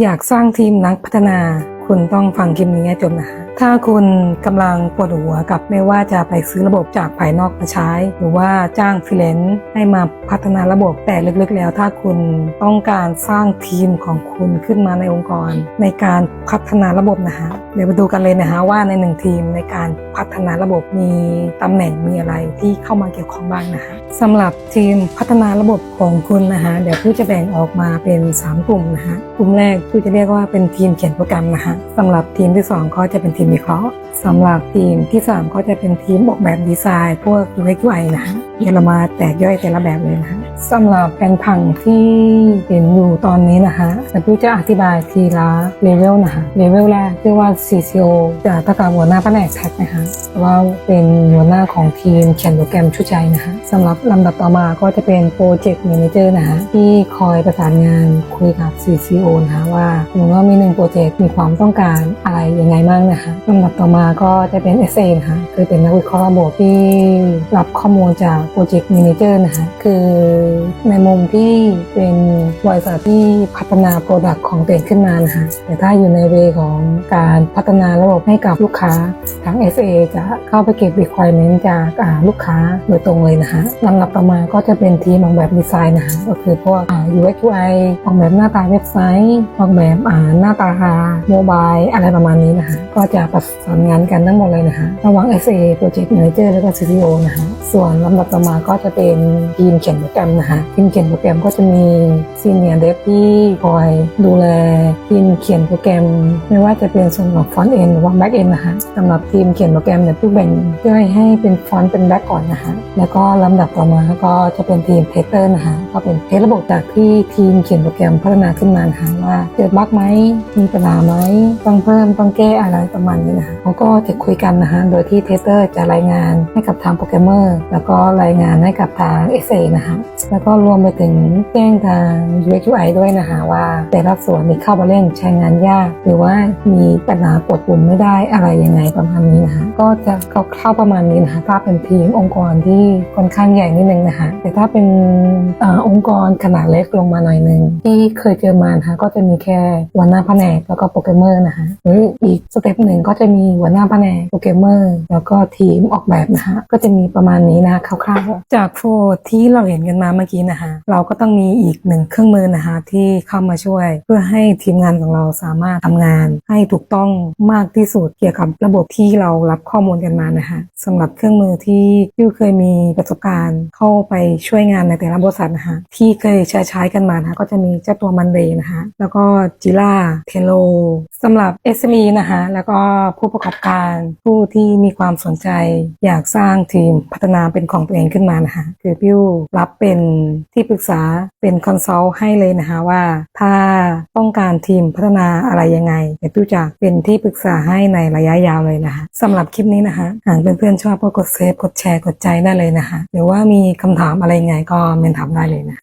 อยากสร้างทีมนักพัฒนา คุณต้องฟังคลิปนี้จบนะคะ ถ้าคุณกำลังปวดหัวกับไม่ว่าจะไปซื้อระบบจากภายนอกมาใช้ หรือว่าจ้างฟรีแลนซ์ให้มาพัฒนาระบบแต่ลึกๆแล้ว ถ้าคุณต้องการสร้างทีมของคุณขึ้นมาในองค์กร ในการพัฒนาระบบนะคะเดี๋ยวมาดูกันเลยนะคะว่าในหนึ่งทีมในการพัฒนาระบบมีตำแหน่งมีอะไรที่เข้ามาเกี่ยวข้องบ้างนะคะสำหรับทีมพัฒนาระบบของคุณนะคะเดี๋ยวผู้จะแบ่งออกมาเป็น 3 กลุ่มนะคะกลุ่มแรกผู้จะเรียกว่าเป็นทีมเขียนโปรแกรมนะคะสำหรับทีมที่ 2 ก็จะเป็นทีมวิเคราะห์สำหรับทีมที่ 3 ก็จะเป็นทีมออกแบบดีไซน์ พวก UX UI นะคะ เดี๋ยวเรามาแตกย่อยแต่ละแบบเลยนะคะสำหรับแผนผังที่เห็นอยู่ตอนนี้นะคะแต่ผู้จะอธิบายทีละเลเวลนะคะเลเวลแรกเรียกว่า CCO จะเท่ากับหัวหน้าแผนกแท็กนะคะว่าเป็นหัวหน้าของทีมเขียนโปรแกรมชุดใจนะคะสำหรับลำดับต่อมาก็จะเป็นโปรเจกต์ a ม a เจอร์นะคะที่คอยประสานงานคุยกับ CCO นะคะว่าสมมติว่ามีหนึ่งโปรเจกต์มีความต้องการอะไรยังไงบ้างนะคะลำดับต่อมาก็จะเป็น SA นะคะคือเป็นนักวิเคราะห์ระบบที่รับข้อมูลจากโปรเจกต์ a ม a เจอร์นะคะคือในมุมที่เป็นบริษัทที่พัฒนาโปรดักต์ของตัวเองขึ้นมานะคะแต่ถ้าอยู่ในเวของการพัฒนาระบบให้กับลูกค้าทาง SA จะเข้าไปเก็บ requirement จากาลูกค้าโดยตรงเลยนะคะลำดับต่อมาก็จะเป็นทีมออกแบบดีไซน์นะคะก็คือพวกอ่า UX UI ออกแบบหน้าตาเว็บไซต์ออกแบบอ่าหน้าตาโมบายอะไรประมาณนี้นะคะก็จะประสานงานกันทั้งหมดเลยนะคะระหว่าง SA Project Manager แล้วก็ CTO นะคะส่วนลำดับต่อมาก็จะเป็นทีมเขียนโปรแกรมนะคะทีมเขียนโปรแกรมก็จะมี Senior Dev ที่คอยดูแลทีมเขียนโปรแกรม ไม่ว่าจะเป็นส่วนของ Front End หรือว่า Back End นะคะสำหรับทีมเขียนโปรแกรมเนี่ยผู้แบ่งย่อยให้เป็นฟอนต์เป็นแบ็กก่อนนะคะแล้วก็ลำดับต่อมาก็จะเป็นทีมเทสเตอร์นะคะก็เป็นเทสระบบจากที่ทีมเขียนโปรแกรมพัฒนาขึ้นมานะคะว่าเกิดบั๊กไหมมีปัญหาไหมต้องเพิ่มต้องแก้อะไรประมาณนี้นะคะเขาก็จะคุยกันนะคะโดยที่เทสเตอร์จะรายงานให้กับทางโปรแกรมเมอร์แล้วก็รายงานให้กับทาง SA นะคะแล้วก็รวมไปถึงแจ้งทาง u x i ด้วยนะคะว่า แต่ละส่วนมีเข้ามาเล่นใช้งานยาก หรือว่ามีปัญหากดปุ่มไม่ได้อะไรยังไงประมาณนี้นะคะก็จะเข้าประมาณนี้นะคะถ้าเป็นทีมองค์กรที่ค่อนข้างใหญ่นิดนึงนะคะแต่ถ้าเป็นอองค์กรขนาดเล็กลงมาหน่อยนึงที่เคยเจอมานะคะก็จะมีแค่หัวหน้าแผนกแล้วก็โปรแกรมเมอร์นะคะหรืออีกสเต็ปหนึ่งก็จะมีหัวหน้าแผนกโปรแกรมเมอร์แล้วก็ทีมออกแบบนะคะก็จะมีประมาณนี้นะคะคร่าวจากโฟที่เราเห็นกันมาเมื่อกี้นะคะ เราก็ต้องมีอีกหนึ่งเครื่องมือนะคะที่เข้ามาช่วย เพื่อให้ทีมงานของเราสามารถทำงาน ให้ถูกต้องมากที่สุดเกี่ยวกับระบบที่เรารับข้อมูลกันมานะคะสำหรับเครื่องมือที่ยูเคยมีประสบการณ์เข้าไปช่วยงานในแต่ละบริษัทนะคะที่เคยใช้ใช้กันมานะคะก็จะมีเจ้าตัวมันเดย์นะคะแล้วก็จิล่าเทโลสำหรับ SME นะคะแล้วก็ผู้ประกอบการผู้ที่มีความสนใจ อยากสร้างทีมพัฒนาเป็นของตัวเองขึ้นมานะคะคือพิวรับเป็นที่ปรึกษาเป็นคอนซัลท์ให้เลยนะคะว่า ถ้าต้องการทีมพัฒนาอะไรยังไงเดี๋ยวพิวจะเป็นที่ปรึกษาให้ในระยะยาวเลยนะคะสำหรับคลิปนี้นะคะหากเพื่อนๆชอบก็กดเซฟกดแชร์กดใจได้เลยนะคะหรือว่ามีคำถามอะไรยังไงก็เมนถามได้เลยนะ